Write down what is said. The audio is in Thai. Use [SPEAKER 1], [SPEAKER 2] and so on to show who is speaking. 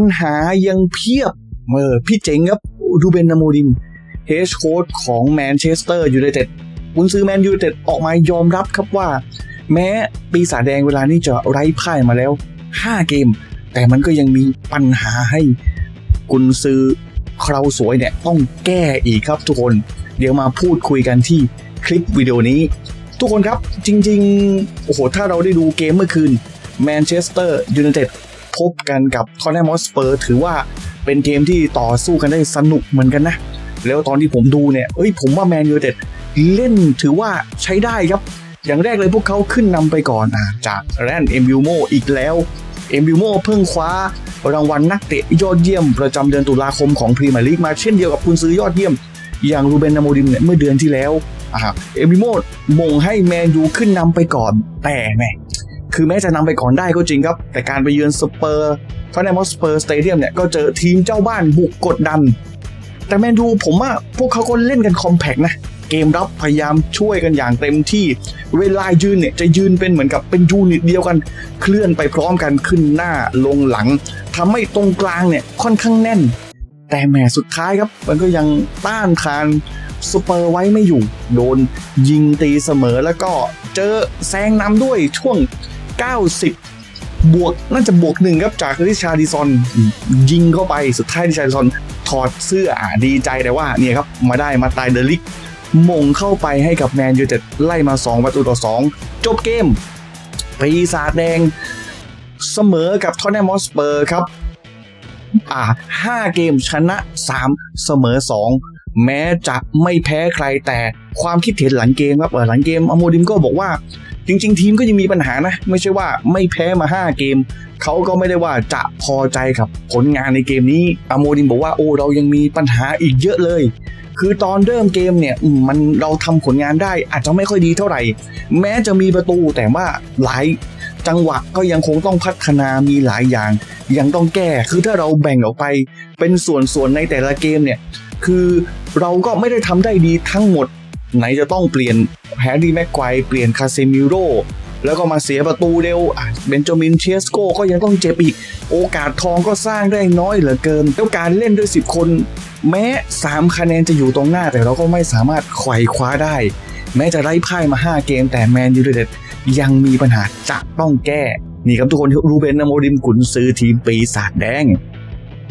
[SPEAKER 1] ปัญหายังเพียบเออพี่เจ๋งครับรูเบนนาโมดิมเฮดโค้ชของแมนเชสเตอร์ยูไนเต็ดกุนซื้อแมนยูไนเต็ดออกมายอมรับครับว่า แม้ปีศาจแดงเวลานี้จะไร้พ่ายมาแล้ว 5 เกม แต่มันก็ยังมีปัญหาให้กุนซือคราวสวยเนี่ยต้องแก้อีกครับทุกคน เดี๋ยวมาพูดคุยกันที่คลิปวิดีโอนี้ ทุกคนครับจริง ๆ โอ้โห ถ้าเราได้ดูเกมเมื่อคืนแมนเชสเตอร์ยูไนเต็ด พบกันกับทอนแนมอสเปอร์ถือว่าเป็นเกมที่ต่อสู้กันได้สนุกเหมือนกันนะ แล้วตอนที่ผมดูเนี่ยเอ้ยผมว่าแมนยูเต็ดเล่นถือว่าใช้ได้ครับ อย่างแรกเลยพวกเขาขึ้นนำไปก่อนอจากแรนเอ็มบิวโมอีกแล้วเอ็มบิวโมเพิ่งคว้ารางวัลนักเตะยอดเยี่ยม ประจำเดือนตุลาคมของพรีเมียร์ลีกมาเช่นเดียวกับคุณซื้อยอดเยี่ยม อย่างรูเบนนาโมดิมเนี่ยเมื่อเดือนที่แล้วเอมิโมดมงให้แมนยูขึ้นนำไปก่อน แต่แหม คือแม้จะนำไปก่อนได้ก็จริงครับ แต่การไปเยือนสเปอร์ทอนแนมสเปอร์สเตเดียมเนี่ยก็เจอทีมเจ้าบ้านบุกกดดัน แต่แมนยูผมว่าพวกเขาก็เล่นกันคอมแพกนะ เกมรับพยายามช่วยกันอย่างเต็มที่ เวลายืนเนี่ยจะยืนเป็นเหมือนกับเป็นยูนิตเดียวกัน เคลื่อนไปพร้อมกันขึ้นหน้าลงหลังทำให้ตรงกลางเนี่ยค่อนข้างแน่น แต่แหมสุดท้ายครับ มันก็ยังต้านทานสเปอร์ไว้ไม่อยู่ โดนยิงตีเสมอแล้วก็เจอแซงนำด้วยช่วง 90 บวกน่าจะบวกหนึ่งครับจากริชาร์ดิซอนยิงเข้าไปสุดท้ายริชาร์ดิซอนถอดเสื้ออะดีใจแต่ว่าเนี่ยครับมาได้มาตายเดลิกมงเข้าไปให้กับแมนยูเต็ดไล่มา 2 ประตูต่อ 2 จบเกมปีศาจแดงเสมอกับทอนแนมอสเปอร์ครับ อ่าห้าเกมชนะ 3 เสมอ 2 แม้จะไม่แพ้ใครแต่ความคิดเห็นหลังเกมครับหลังเกมอโมดิมก็บอกว่า จริง ๆ ทีมก็ยังมีปัญหานะ ไม่ใช่ว่าไม่แพ้มา 5 เกม เขาก็ไม่ได้ว่าจะพอใจกับผลงานในเกมนี้อโมดิมบอกว่าโอ้เรายังมีปัญหาอีกเยอะเลย คือตอนเริ่มเกมเนี่ยมมันเราทำผลงานได้อาจจะไม่ค่อยดีเท่าไหร่ แม้จะมีประตูแต่ว่าหลายจังหวะก็ยังคงต้องพัฒนามีหลายอย่าง ยังต้องแก้คือถ้าเราแบ่งออกไป เป็นส่วนๆในแต่ละเกมเนี่ยคือเราก็ไม่ได้ทำได้ดีทั้งหมดไหนจะต้องเปลี่ยน แฮร์รี่แม็กไกวเปลี่ยนคาเซมิโรแล้วก็มาเสียประตูเร็วเบนจามินเชสโกก็ยังต้องเจ็บอีก โอกาสทองก็สร้างได้น้อยเหลือเกิน แล้วการเล่นด้วย 10 คน แม้ 3 คะแนนจะอยู่ตรงหน้าแต่เราก็ไม่สามารถไขว่คว้าได้ แม้จะไล่พ่ายมา 5 เกมแต่แมนยูไนเต็ดยังมีปัญหาจะต้องแก้ นี่ครับทุกคนรูเบนนโมดิมกุนซื้อทีมปีศาจแดง